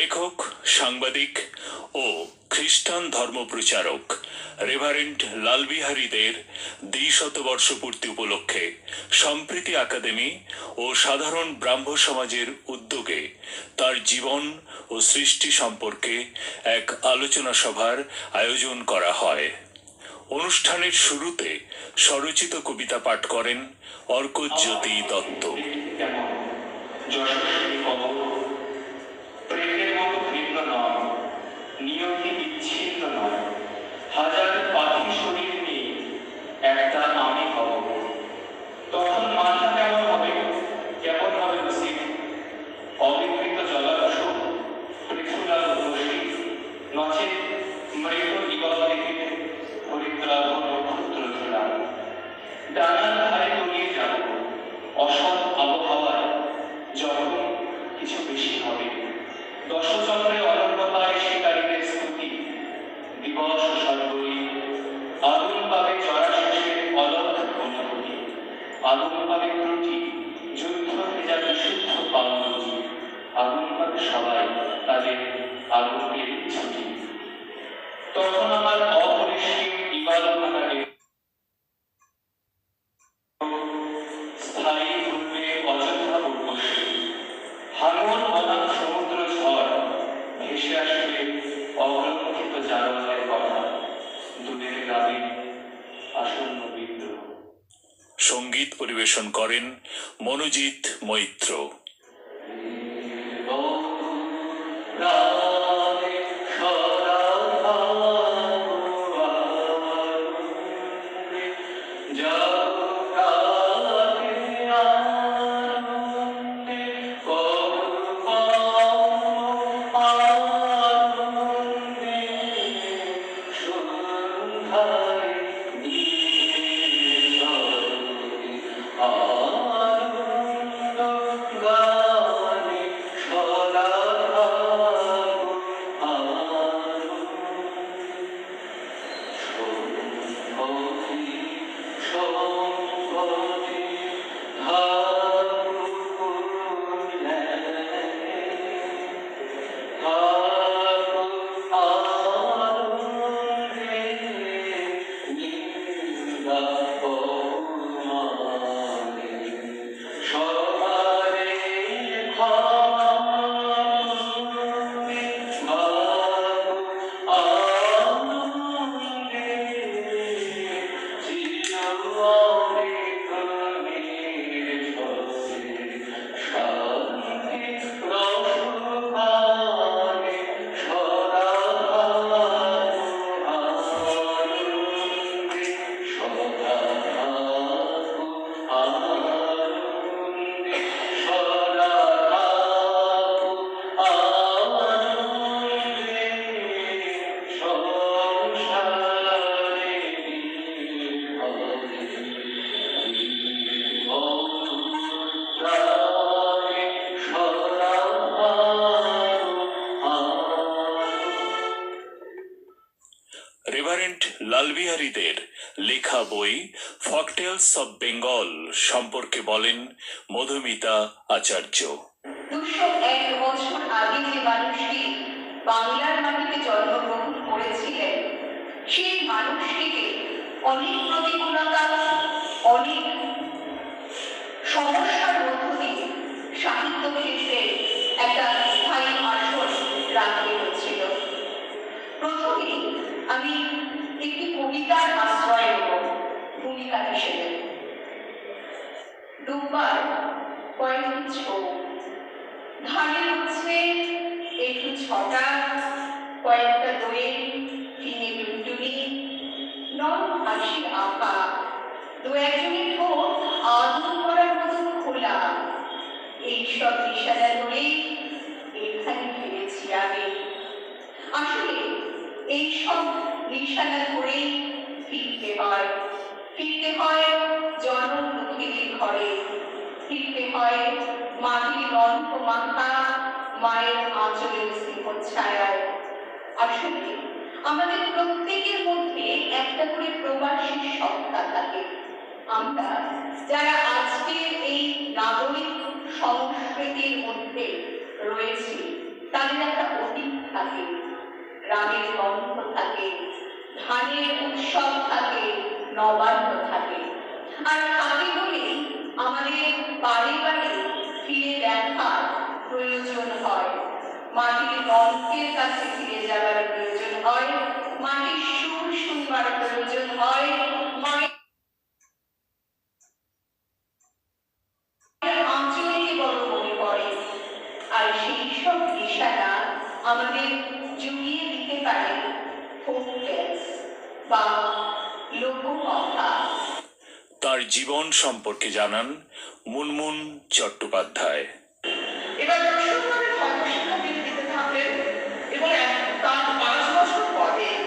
লেখক, সাংবাদিক ও খ্রিস্টান ধর্মপ্রচারক রেভারেন্ট লালবিহারীদের দ্বিশতবর্ষ পূর্তি উপলক্ষে সম্প্রীতি একাডেমি ও সাধারণ ব্রাহ্ম সমাজের উদ্যোগে তার জীবন ও সৃষ্টি সম্পর্কে এক আলোচনা সভার আয়োজন করা হয়। অনুষ্ঠানের শুরুতে স্বরচিত কবিতা পাঠ করেন অর্কজ্যোতি দত্ত। নিয়তি বিচ্ছিন্ন নয়। তখন আমার অপরিসীম ইবাল ভাঙারে স্থায়ী রূপে অযোধ্যা উর্বশী হাঙ্গন বনাম সমুদ্র ঝড় ভেসে আসবে অগ্রন্থিত জারণের কথা। দূরের গ্রামে আসন্ন সংগীত পরিবেশন করেন মনোজিৎ মৈত্র। রেভারেন্ট লালবিহারীদের লেখা বই ফকটেলস অব বেঙ্গল সম্পর্কে বলেন মধুমিতা আচার্য। দুশো এক বছর আগে যে মানুষটি বাংলার মাটিতে জন্মগ্রহণ করেছিলেন, সেই মানুষটিকে অনেক প্রতিকূলতা, অনেক সমস্যার মধ্য দিয়ে সাহিত্য ক্ষেত্রে একটা স্থায়ী আসন রাখতে হচ্ছিল প্রথমে আমি একটি কবিতার আশ্রয় নেব। ভূমিকা হিসেবে দুবার কয়েকটি ছোট ধানের উঠছে একটু ছটা, কয়েকটা দইয়ের কিনে টুনটুনি নন হাসি আঁকা দু একজনের ঠোঁট আদর করার মতো খোলা। এইসব নিশানা ধরে এখানে ফিরেছি আমি। আসলে এইসব নিশানা ধরে ফিরতে হয়। ফিরতে হয় জনম ঘরে। ফিরতে হয় মাটির গন্ধ মাথা মায়ের আঁচলের স্নেহ ছায়ায়। আসলে আমাদের প্রত্যেকের মধ্যে একটা করে প্রবাসী সত্তা থাকে। আমরা যারা আজকের এই নাগরিক সংস্কৃতির মধ্যে রয়েছি, তাদের একটা থাকে। গ্রামের গন্ধ থাকে। ধানের উৎসব থাকে, নবান্ন থাকে। আর থাকে বলে আমাদের বাড়ি বাড়ি ফিরে দেখার প্রয়োজন হয়। মাটির গল্পের কাছে ফিরে যাবার প্রয়োজন হয়। মাটির সুর শুনবার প্রয়োজন হয়। সম্পর্কে জানান মুনমুন চট্টোপাধ্যায়। এবার দর্শকভাবে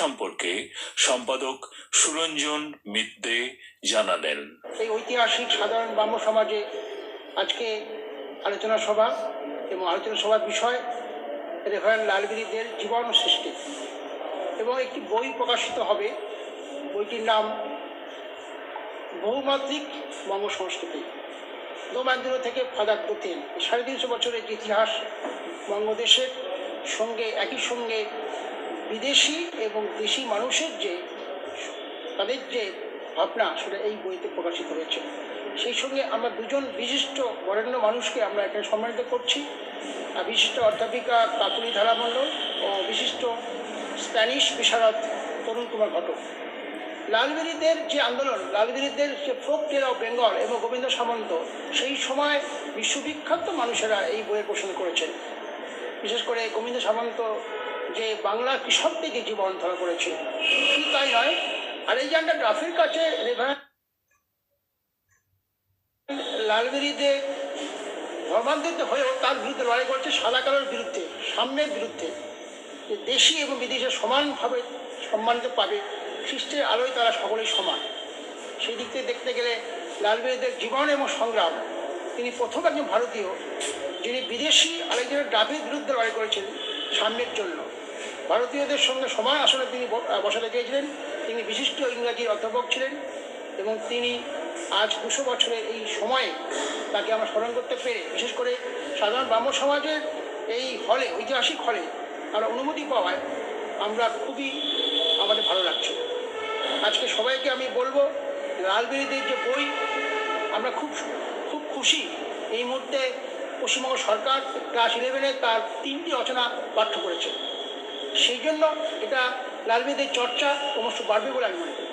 সম্পর্কে সম্পাদক সুরঞ্জন মিত্রে জানালেন। এই ঐতিহাসিক সাধারণ ব্রাহ্ম সমাজে আজকে আলোচনা সভা এবং আলোচনা সভার বিষয় রেভারেন্ড লালগিরিদের জীবন সৃষ্টি। এবং একটি বই প্রকাশিত হবে। বইটির নাম বহুমাত্রিক বঙ্গ সংস্কৃতি। দোমান্দির থেকে ফাদার এই সাড়ে তিনশো বছরের ইতিহাস বঙ্গদেশের সঙ্গে একই সঙ্গে বিদেশি এবং দেশি মানুষের যে তাদের যে ভাবনা সেটা এই বইতে প্রকাশিত হয়েছে। সেই সঙ্গে আমরা দুজন বিশিষ্ট বরেণ্য মানুষকে আমরা এখানে সম্মানিত করছি। বিশিষ্ট অধ্যাপিকা কাকুলি ধারা মণ্ডল ও বিশিষ্ট স্প্যানিশ বিশারদ তরুণ কুমার ঘটক। লালবেরিদের যে আন্দোলন, লালবেরিদের যে ফোক টেল অফ বেঙ্গল এবং গোবিন্দ সামন্ত, সেই সময় বিশ্ববিখ্যাত মানুষেরা এই বইয়ের পোষণ করেছেন। বিশেষ করে গোবিন্দ সামন্ত যে বাংলা কৃষকদের যে জীবন ধারা করেছে। তাই নয়, আলেকজান্ডার ডাফের কাছে লালবেরিতে ধর্মান্তরিত হয়েও তার বিরুদ্ধে লড়াই করছে সাদা কালোর বিরুদ্ধে সাম্যের বিরুদ্ধে। যে দেশি এবং বিদেশে সমানভাবে সম্মানিত পাবে, খ্রিস্টের আলোয় তারা সকলেই সমান। সেই দিক থেকে দেখতে গেলে লালবেরিদের জীবন এবং সংগ্রাম, তিনি প্রথম একজন ভারতীয় যিনি বিদেশি আলেকজান্ডার ডাফের বিরুদ্ধে লড়াই করেছেন সাম্যের জন্য। ভারতীয়দের সঙ্গে সমান আসনে তিনি বসাতে চেয়েছিলেন তিনি বিশিষ্ট ইংরাজির অধ্যাপক ছিলেন এবং তিনি আজ দুশো বছরের এই সময়ে তাকে আমরা স্মরণ করতে পেরে, বিশেষ করে সাধারণ ব্রাহ্ম সমাজের এই হলে, ঐতিহাসিক হলে আমরা অনুমতি পাওয়ায় আমরা খুবই আমাদের ভালো লাগছে। আজকে সবাইকে আমি বলব লালবেরিদের যে বই, আমরা খুব খুব খুশি এই মুহূর্তে পশ্চিমবঙ্গ সরকার ক্লাস ইলেভেনে তার তিনটি রচনা পাঠ্য করেছে। সেই জন্য এটা লালবেদের চর্চা ক্রমশ বাড়বে বলে আমি মনে করি।